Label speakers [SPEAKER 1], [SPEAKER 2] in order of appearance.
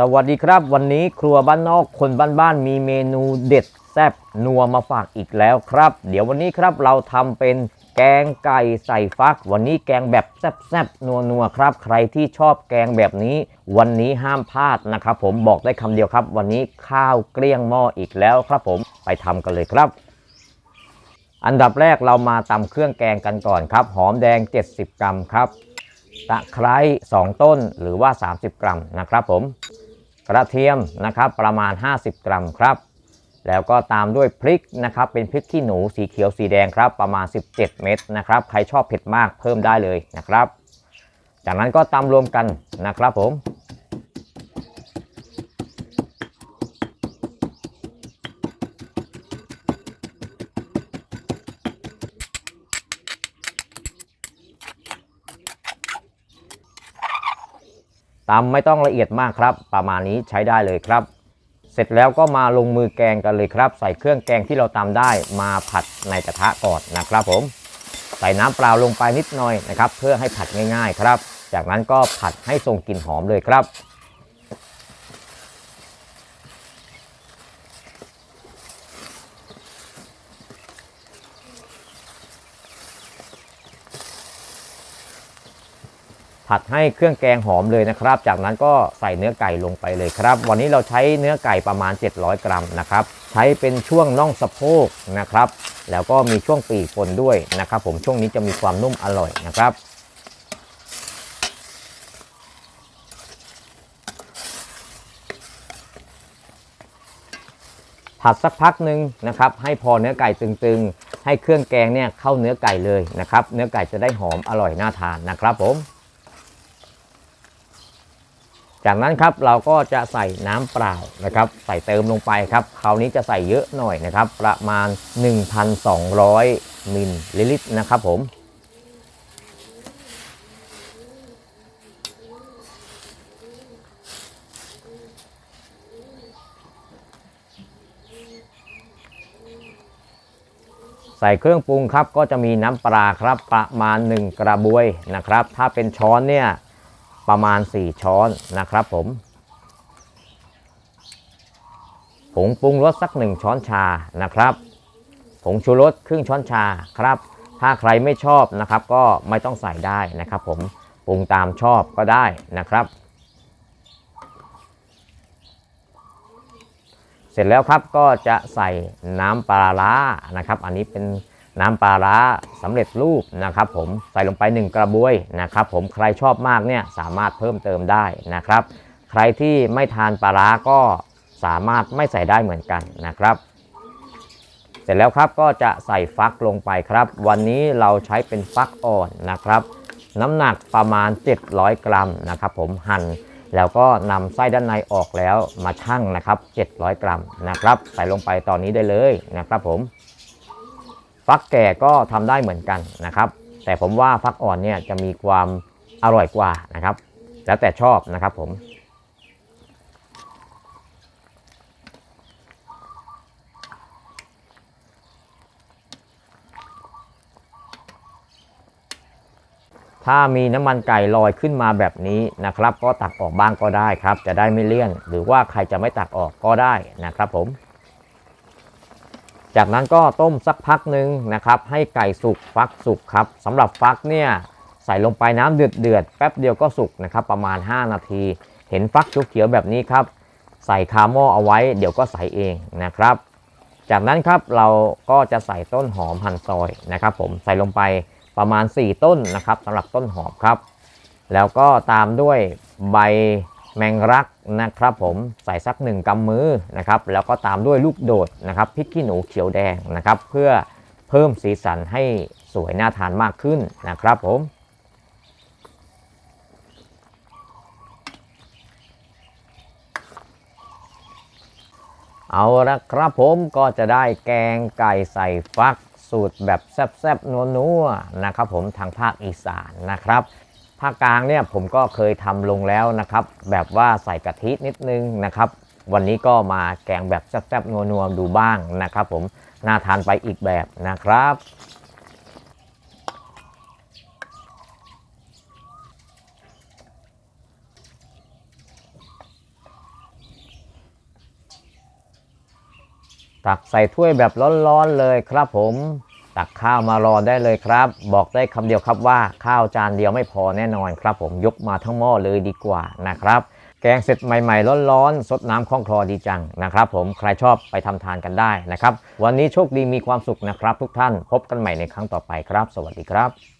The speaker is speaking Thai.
[SPEAKER 1] สวัสดีครับ วันนี้ครัวบ้านนอกคนบ้านๆมีเมนูเด็ดแซ่บนัวมาฝากอีกแล้วครับ เดี๋ยววันนี้ครับเราทำเป็นแกงไก่ใส่ฟัก วันนี้แกงแบบแซ่บๆนัวๆครับ ใครที่ชอบแกงแบบนี้ วันนี้ห้ามพลาดนะครับผมบอกได้คำเดียวครับ วันนี้ข้าวเกลี้ยงหม้ออีกแล้วครับผมไปทำกันเลยครับอันดับแรกเรามาตำเครื่องแกงกันก่อนครับ หอมแดง 70 กรัมครับ ตะไคร้2ต้นหรือว่า 30 กรัมนะครับผม กระเทียมนะครับประมาณ 50 กรัมครับ แล้วก็ตามด้วยพริกนะครับเป็นพริกขี้หนูสีเขียวสีแดงครับประมาณ 17 เม็ดนะครับใครชอบเผ็ดมากเพิ่มได้เลยนะครับ จากนั้นก็ตำรวมกันนะครับผม ตำไม่ต้องละเอียดมากครับ ประมาณนี้ใช้ได้เลยครับ เสร็จแล้วก็มาลงมือแกงกันเลยครับ ใส่เครื่องแกงที่เราตำได้มาผัดในกระทะก่อนนะครับผม ใส่น้ำเปล่าลงไปนิดหน่อยนะครับ เพื่อให้ผัดง่ายๆครับ จากนั้นก็ผัดให้ทรงกลิ่นหอมเลยครับ ผัดให้เครื่องแกงหอมเลยนะครับ จากนั้นก็ใส่เนื้อไก่ลงไปเลยครับ วันนี้เราใช้เนื้อไก่ประมาณ 700 กรัมนะครับ ใช้เป็นช่วงน่องสะโพกนะครับ แล้วก็มีช่วงปีกปนด้วยนะครับ ผมช่วงนี้จะมีความนุ่มอร่อยนะครับผัดสักพักหนึ่งนะครับ ให้พอเนื้อไก่ตึงๆ ให้เครื่องแกงเนี่ยเข้าเนื้อไก่เลยนะครับ เนื้อไก่จะได้หอมอร่อยน่าทานนะครับผม จากนั้นครับเราก็จะใส่น้ำเปล่านะครับ ใส่เติมลงไปครับ คราวนี้จะใส่เยอะหน่อยนะครับ ประมาณ 1,200 มิลลิลิตรนะครับผมใส่เครื่องปรุงครับก็จะมีน้ำปลาครับประมาณ 1 กระบวยนะครับ ถ้าเป็นช้อนเนี่ย ประมาณ 4 ช้อนนะครับผมผงปรุงรสสัก 1 ช้อนชานะครับผงชูรสครึ่งช้อนชาครับ ถ้าใครไม่ชอบนะครับ ก็ไม่ต้องใส่ได้นะครับ ผมปรุงตามชอบก็ได้นะครับ เสร็จแล้วครับก็จะใส่น้ำปลาร้านะครับ อันนี้เป็น น้ำปลาร้าสำเร็จรูปนะครับผมใส่ลงไป 1 กระบวยนะครับผมใครชอบมากเนี่ยสามารถเพิ่มเติมได้นะครับ ใครที่ไม่ทานปลาร้าก็สามารถไม่ใส่ได้เหมือนกันนะครับ เสร็จแล้วครับก็จะใส่ฟักลงไปครับ วันนี้เราใช้เป็นฟักอ่อนนะครับ น้ำหนักประมาณ 700 กรัมนะครับ ผมหั่นแล้วก็นำไส้ด้านในออกแล้วมาชั่งนะครับ 700 กรัมนะครับ ใส่ลงไปตอนนี้ได้เลยนะครับผม ฟักแก่ก็ทำได้เหมือนกันนะครับ แต่ผมว่าฟักอ่อนเนี่ยจะมีความอร่อยกว่านะครับ แล้วแต่ชอบนะครับผมถ้ามีน้ำมันไก่ลอยขึ้นมาแบบนี้นะครับ ก็ตักออกบ้างก็ได้ครับ จะได้ไม่เลี่ยน หรือว่าใครจะไม่ตักออกก็ได้นะครับผม จากนั้นก็ต้มสักพักหนึ่งนะครับ ให้ไก่สุกฟักสุกครับสำหรับฟักเนี่ยใส่ลงไปน้ำเดือดเดือดแป๊บเดียวก็สุกนะครับ ประมาณ 5 นาที เห็นฟักเขียวๆแบบนี้ครับ ใส่คาหม้อเอาไว้เดี๋ยวก็ใส่เองนะครับ จากนั้นครับเราก็จะใส่ต้นหอมหั่นซอยนะครับ ผมใส่ลงไปประมาณ 4 ต้นนะครับสำหรับต้นหอมครับ แล้วก็ตามด้วยใบ แมงรักนะครับผมใส่สักหนึ่งกำมือนะครับแล้วก็ตามด้วยลูกโดดนะครับพริกขี้หนูเขียวแดงนะครับเพื่อเพิ่มสีสันให้สวยน่าทานมากขึ้นนะครับผมเอาละครับผมก็จะได้แกงไก่ใส่ฟักสูตรแบบแซ่บๆนัวๆนะครับผมทางภาคอีสานนะครับ ภาคกลางเนี่ยผมก็เคยทำลงแล้วนะครับ แบบว่าใส่กะทินิดนึงนะครับ วันนี้ก็มาแกงแบบแซ่บๆนัวๆดูบ้างนะครับ ผมน่าทานไปอีกแบบนะครับตักใส่ถ้วยแบบร้อนๆเลยครับผม ตักข้าวมารอได้เลยครับ บอกได้คำเดียวครับว่าข้าวจานเดียวไม่พอแน่นอนครับ ผมยกมาทั้งหม้อเลยดีกว่านะครับ แกงเสร็จใหม่ๆร้อนๆสดน้ำคล่องคลอดีจังนะครับ ผมใครชอบไปทำทานกันได้นะครับ วันนี้โชคดีมีความสุขนะครับ ทุกท่านพบกันใหม่ในครั้งต่อไปครับ สวัสดีครับ